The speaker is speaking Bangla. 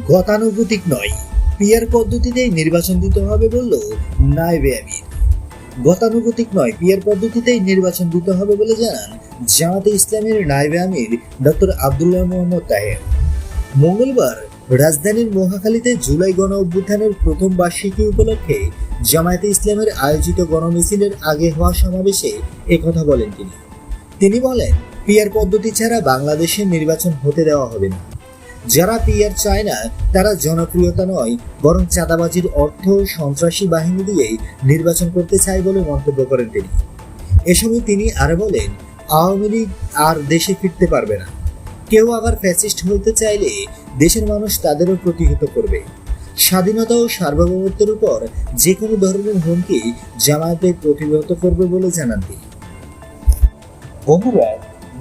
গতানুগতিক নয়। পিয়ার পদ্ধতিতেই নির্বাচন দিতে হবে বলল নাইবে আমির। গতানুগতিক নয়, পিয়ার পদ্ধতিতেই নির্বাচন দিতে হবে বলে জানান জামাতে ইসলামের নাইবে আমির ডক্টর আবদুল্লাহ মোহাম্মদ তাহের। মঙ্গলবার রাজধানীর মহাখালীতে জুলাই গণ অভ্যুত্থানের প্রথম বার্ষিকী উপলক্ষে জামায়াতে ইসলামের আয়োজিত গণমিছিলের আগে হওয়া সমাবেশে একথা বলেন তিনি। তিনি বলেন, পিয়ার পদ্ধতি ছাড়া বাংলাদেশে নির্বাচন হতে দেওয়া হবে না। যারা পিয়ার চায় না, তারা জনপ্রিয়তা নয়, বরং চাঁদাবাজির অর্থ সন্ত্রাসী বাহিনী দিয়েই নির্বাচন করতে চায় বলে মন্তব্য করেন তিনি। এ সময় তিনি আরও বলেন, আওয়ামী লীগ আর দেশে ফিরতে পারবে না। কেউ আবার ফ্যাসিস্ট হইতে চাইলে দেশের মানুষ তাদেরও প্রতিহত করবে। স্বাধীনতা ও সার্বভৌমত্বের উপর যে কোনো ধরনের হুমকি জামায়াতে প্রতিহত করবে বলে জানান তিনি। বন্ধুরা